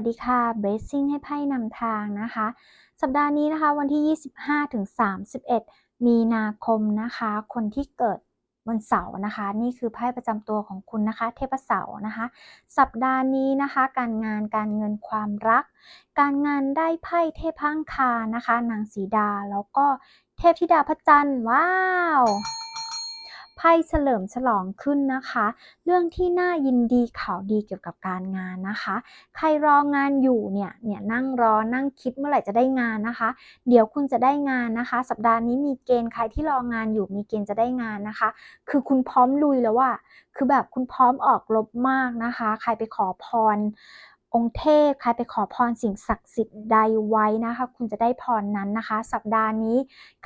วัสดีค่ะ Blessing ให้ไพ่นำทางนะคะ สัปดาห์นี้นะคะวันที่ 25ถึง31 มีนาคมนะคะ คนที่เกิดวันเสาร์นะคะ นี่คือไพ่ประจำตัวของคุณนะคะ เทพเสาร์นะคะ สัปดาห์นี้นะคะ การงานการเงินความรัก การงานได้ไพ่เทพพังคานะคะ นางสีดาแล้วก็เทพธิดาพระจันทร์ว้าว ไพ่เฉลิมฉลองขึ้นนะคะ เรื่องที่น่ายินดีข่าวดีเกี่ยวกับการงานนะคะ ใครรองานอยู่เนี่ยเนี่ยนั่งรอนั่งคิดเมื่อไหร่จะได้งานนะคะ เดี๋ยวคุณจะได้งานนะคะ สัปดาห์นี้มีเกณฑ์ใครที่รองานอยู่มีเกณฑ์จะได้งานนะคะ คือคุณพร้อมลุยแล้วว่าคือแบบคุณพร้อมออกรบมากนะคะ ใครไปขอพร องค์เทพใครไปขอพรสิ่งศักดิ์สิทธิ์ใดไว้นะคะ คุณจะได้พรนั้นนะคะ สัปดาห์นี้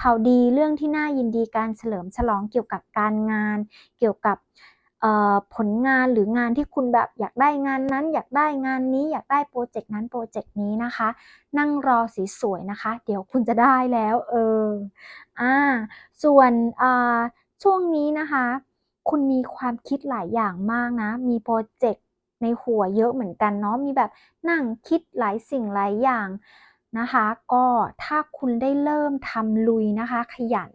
ข่าวดีเรื่องที่น่ายินดีการเฉลิมฉลองเกี่ยวกับการงาน เกี่ยวกับผลงานหรืองานที่คุณแบบอยากได้งานนั้น อยากได้งานนี้อยากได้โปรเจกต์นั้นโปรเจกต์นี้นะคะ นั่งรอสีสวยนะคะ เดี๋ยวคุณจะได้แล้วเอออ่าส่วนช่วงนี้นะคะ คุณมีความคิดหลายอย่างมากนะ มีโปรเจกต์ ในหัวเยอะเหมือนกันเนาะมีแบบนั่งคิดหลายสิ่งหลายอย่างนะคะ ก็ถ้าคุณได้เริ่มทำลุยนะคะ ขยัน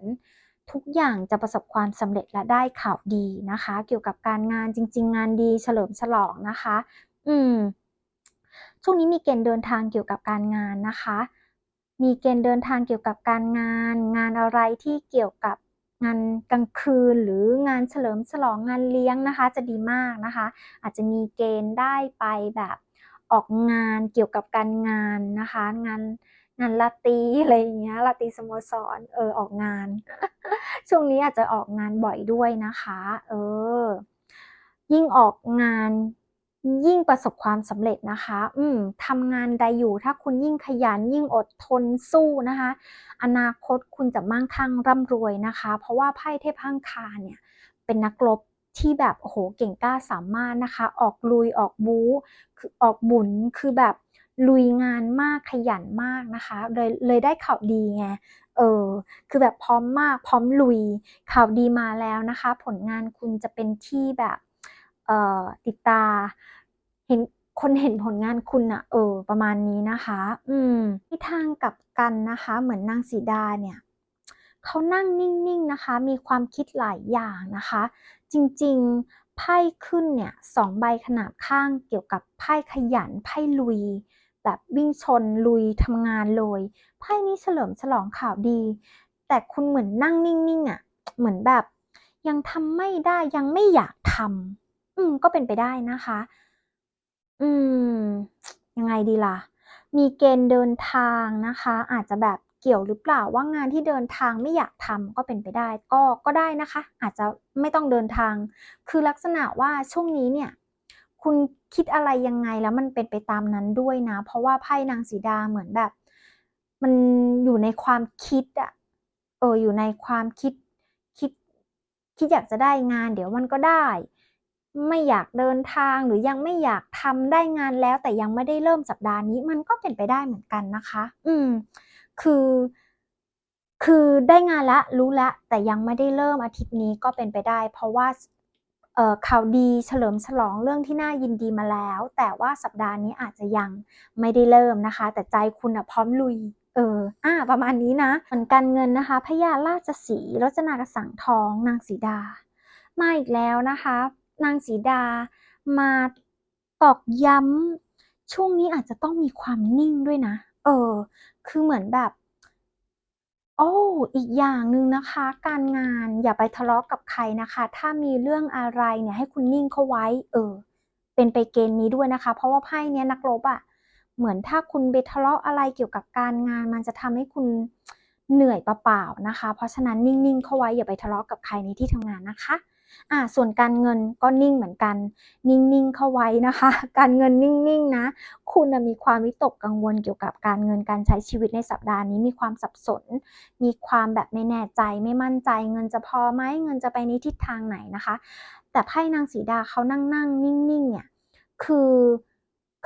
ทุกอย่างจะประสบความสำเร็จและได้ข่าวดีนะคะ เกี่ยวกับการงานจริง ๆ งานดีเฉลิมฉลองนะคะ อืมช่วงนี้มีเกณฑ์เดินทางเกี่ยวกับการงานนะคะ มีเกณฑ์เดินทางเกี่ยวกับการงาน งานอะไรที่เกี่ยวกับ งานกลางคืนหรืองานเฉลิมฉลองงานเลี้ยงนะคะ จะดีมากนะคะ อาจจะมีเกณฑ์ได้ไปแบบออกงานเกี่ยวกับการงานนะคะ งานงานลาตีอะไรอย่างเงี้ยลาตีสโมสรเออออกงาน ช่วงนี้อาจจะออกงานบ่อยด้วยนะคะ เออ ยิ่งออกงาน ยิ่งประสบความสำเร็จนะคะ อืมทำงานใดอยู่ ถ้าคุณยิ่งขยันยิ่งอดทนสู้นะคะ อนาคตคุณจะมั่งคั่งร่ำรวยนะคะ เพราะว่าไพ่เทพพังคาเนี่ย เป็นนักรบที่แบบโอ้โหเก่งกล้าสามารถนะคะ ออกลุยออกบู๊คือออกบุญคือแบบลุยงานมากขยันมากนะคะ เลยเลยได้ข่าวดีไงเออคือแบบพร้อมมากพร้อมลุยข่าวดีมาแล้วนะคะ ผลงานคุณจะเป็นที่แบบเอ่อติดตา เห็นคนเห็นผลงานคุณอะเออ ประมาณนี้นะคะ อืมที่ทางกับกันนะคะ เหมือนนางสีดาเนี่ยเขานั่งนิ่งๆนะคะ มีความคิดหลายอย่างนะคะ จริงๆไพ่ขึ้นเนี่ยสองใบขนาบข้างเกี่ยวกับไพ่ขยันไพ่ลุย แบบวิ่งชนลุยทำงานเลยไพ่นี้เฉลิมฉลองข่าวดี แต่คุณเหมือนนั่งนิ่งๆอะ่ะเหมือนแบบ ยังทำไม่ได้ยังไม่อยากทำอืมก็เป็นไปได้นะคะ อืม ยังไงดีล่ะ มีเกณฑ์เดินทางนะคะ อาจจะแบบเกี่ยวหรือเปล่าว่างานที่เดินทางไม่อยากทำก็เป็นไปได้ ก็ก็ได้นะคะ อาจจะไม่ต้องเดินทาง คือลักษณะว่าช่วงนี้เนี่ย คุณคิดอะไรยังไงแล้วมันเป็นไปตามนั้นด้วยนะ เพราะว่าไพ่นางสีดาเหมือนแบบ มันอยู่ในความคิดอะเอออยู่ในความคิดคิด คิดอยากจะได้งาน เดี๋ยวมันก็ได้ ไม่อยากเดินทางหรือยังไม่อยากทำได้งานแล้ว แต่ยังไม่ได้เริ่มสัปดาห์นี้ มันก็เป็นไปได้เหมือนกันนะคะ อืม คือ คือได้งานละรู้ละ แต่ยังไม่ได้เริ่มอาทิตย์นี้ก็เป็นไปได้ เพราะว่าข่าวดีเฉลิมฉลองเรื่องที่น่ายินดีมาแล้ว แต่ว่าสัปดาห์นี้อาจจะยังไม่ได้เริ่มนะคะ แต่ใจคุณอะพร้อมลุยเอออ่าประมาณนี้นะเหมือนการเงินนะคะพญาราชสีรจนากระสังทองนางสีดา มาอีกแล้วนะคะ นางสีดามาตอกย้ำช่วงนี้อาจจะต้องมีความนิ่งด้วยนะ เออ คือเหมือนแบบ โอ้อีกอย่างหนึ่งนะคะ การงานอย่าไปทะเลาะกับใครนะคะ ถ้ามีเรื่องอะไรเนี่ยให้คุณนิ่งเข้าไว้ เออ เป็นไปเกณฑ์นี้ด้วยนะคะ เพราะว่าไพ่เนี้ยนักรบอะ่ะเหมือนถ้าคุณไปทะเลาะอะไรเกี่ยวกับการงานมันจะทำให้คุณเหนื่อยเปล่าๆนะคะ เพราะฉะนั้นนิ่งๆเข้าไว้อย่าไปทะเลาะกับใครในที่ทำงานนะคะ อ่าส่วนการเงินก็นิ่งเหมือนกัน นิ่งๆเข้าไว้นะคะ การเงินนิ่งๆนะ คุณมีความวิตกกังวลเกี่ยวกับการเงินการใช้ชีวิตในสัปดาห์นี้มีความสับสน มีความแบบไม่แน่ใจไม่มั่นใจ เงินจะพอไหมเงินจะไปในทิศทางไหนนะคะ แต่ไพ่นางสีดาเขานั่งนั่งนิ่งๆเนี่ยคือ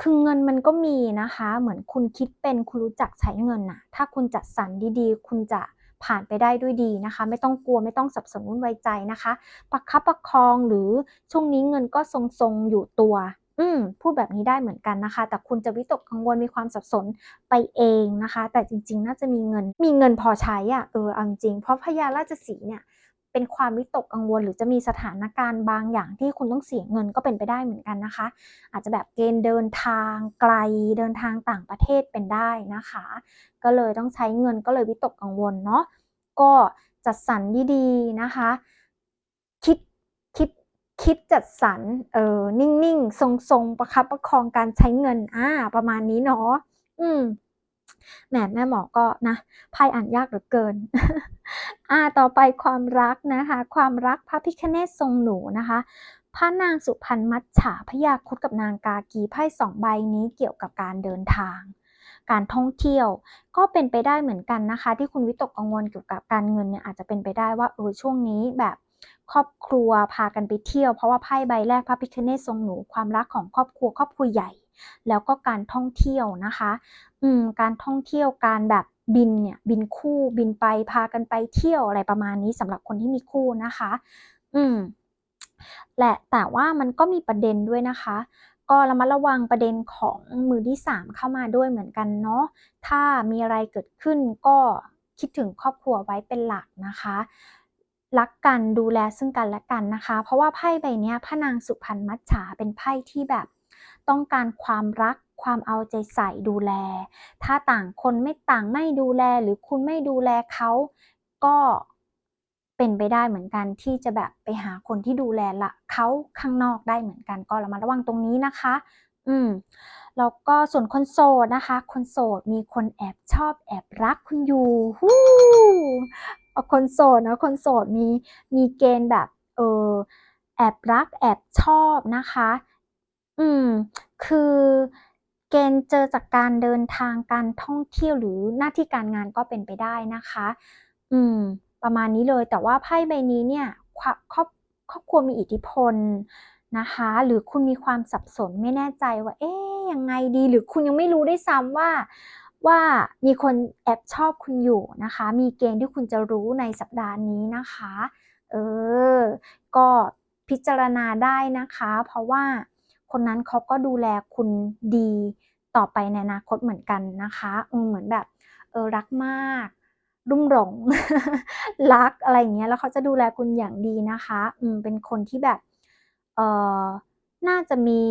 คือเงินมันก็มีนะคะ เหมือนคุณคิดเป็นคุณรู้จักใช้เงินนะถ้าคุณจัดสรรดีๆ คุณจะ ผ่านไปได้ด้วยดีนะคะ ไม่ต้องกลัวไม่ต้องสับสนวุ่นวายใจนะคะ ประคับประคองหรือช่วงนี้เงินก็ทรงๆอยู่ตัว อืมพูดแบบนี้ได้เหมือนกันนะคะ แต่คุณจะวิตกกังวลมีความสับสนไปเองนะคะ แต่จริง ๆ น่าจะมีเงินมีเงินพอใช้อะ่ะเออเอาจริงเพราะพญาราชสีเนี่ย เป็นความวิตกกังวล หรือจะมีสถานการณ์บางอย่างที่คุณต้องเสียเงินก็เป็นไปได้เหมือนกันนะคะ อาจจะแบบเกณฑ์เดินทางไกลเดินทางต่างประเทศเป็นได้นะคะ ก็เลยต้องใช้เงินก็เลยวิตกกังวลเนาะก็จัดสรรดีๆนะคะ คิดคิดคิดจัดสรรเออนิ่งๆ ทรงๆ ประคับประคองการใช้เงินอ่าประมาณนี้เนาะอืม แหมแม่หมอก็นะไพ่อ่านยากเหลือเกิน อ่าต่อไปความรักนะคะ ความรักพระพิคเนศทรงหนูนะคะพระนางสุพรรณมัจฉาพยาคุดกับนางกากีไพ่สองใบนี้เกี่ยวกับการเดินทาง การท่องเที่ยวก็เป็นไปได้เหมือนกันนะคะ ที่คุณวิตกกังวลเกี่ยวกับการเงินเนี่ยอาจจะเป็นไปได้ว่าเออช่วงนี้แบบครอบครัวพากันไปเที่ยวเพราะว่าไพ่ใบแรกพระพิคเนศทรงหนูความรักของครอบครัวครอบครัวใหญ่ แล้วก็การท่องเที่ยวนะคะ อืม การท่องเที่ยวการแบบบินเนี่ยบินคู่บินไปพากันไปเที่ยวอะไรประมาณนี้สำหรับคนที่มีคู่นะคะ อืมและแต่ว่ามันก็มีประเด็นด้วยนะคะ ก็ระมัดระวังประเด็นของมือที่สามเข้ามาด้วยเหมือนกันเนาะถ้ามีอะไรเกิดขึ้นก็คิดถึงครอบครัวไว้เป็นหลักนะคะ รักกันดูแลซึ่งกันและกันนะคะ เพราะว่าไพ่ใบนี้พระนางสุพรรณมัจฉาเป็นไพ่ที่แบบ ต้องการความรักความเอาใจใส่ดูแล ถ้าต่างคนไม่ต่างไม่ดูแลหรือคุณไม่ดูแลเขาก็เป็นไปได้เหมือนกันที่จะแบบไปหาคนที่ดูแลละเขาข้างนอกได้เหมือนกันก็ระมัดระวังตรงนี้นะคะ อืมแล้วก็ส่วนคนโสดนะคะ คนโสดมีคนแอบชอบแอบรักคุณอยู่ฮู้คนโสดนะคนโสดมีมีเกณฑ์แบบเออแอบรักแอบชอบนะคะ คือเกณฑ์เจอจากการเดินทางการท่องเที่ยวหรือหน้าที่การงานก็เป็นไปได้นะคะ อืม ประมาณนี้เลยแต่ว่าไพ่ใบนี้เนี่ยครอบครอบครอบครัวมีอิทธิพลนะคะ หรือคุณมีความสับสนไม่แน่ใจว่า เอ๊ยยังไงดี หรือคุณยังไม่รู้ได้ซ้ำว่าว่ามีคนแอบชอบคุณอยู่นะคะ มีเกณฑ์ที่คุณจะรู้ในสัปดาห์นี้นะคะ เออ ก็พิจารณาได้นะคะ เพราะว่า คนนั้นเขาก็ดูแลคุณดีต่อไปในอนาคตเหมือนกันนะคะเหมือนแบบเออรักมาก รุ่มหลง รักอะไรอย่างเงี้ยแล้วเขาจะดูแลคุณอย่างดีนะคะอืมเป็นคนที่แบบเออน่าจะมี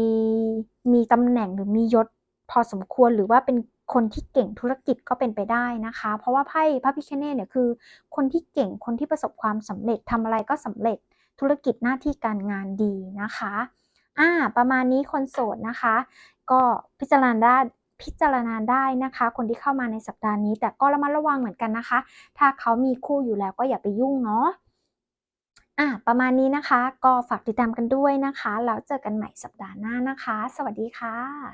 มีตำแหน่งหรือมียศพอสมควรหรือว่าเป็นคนที่เก่งธุรกิจก็เป็นไปได้นะคะ เพราะว่าไพ่พระพิคเนตเนี่ยคือ คนที่เก่งคนที่ประสบความสำเร็จทำอะไรก็สำเร็จธุรกิจหน้าที่การงานดีนะคะ อ่า ประมาณนี้คนโสดนะคะ ก็พิจารณาได้พิจารณาได้นะคะ คนที่เข้ามาในสัปดาห์นี้ แต่ก็ระมัดระวังเหมือนกันนะคะ ถ้าเขามีคู่อยู่แล้วก็อย่าไปยุ่งเนาะอะประมาณนี้นะคะ ก็ฝากติดตามกันด้วยนะคะ แล้วเจอกันใหม่สัปดาห์หน้านะคะ สวัสดีค่ะ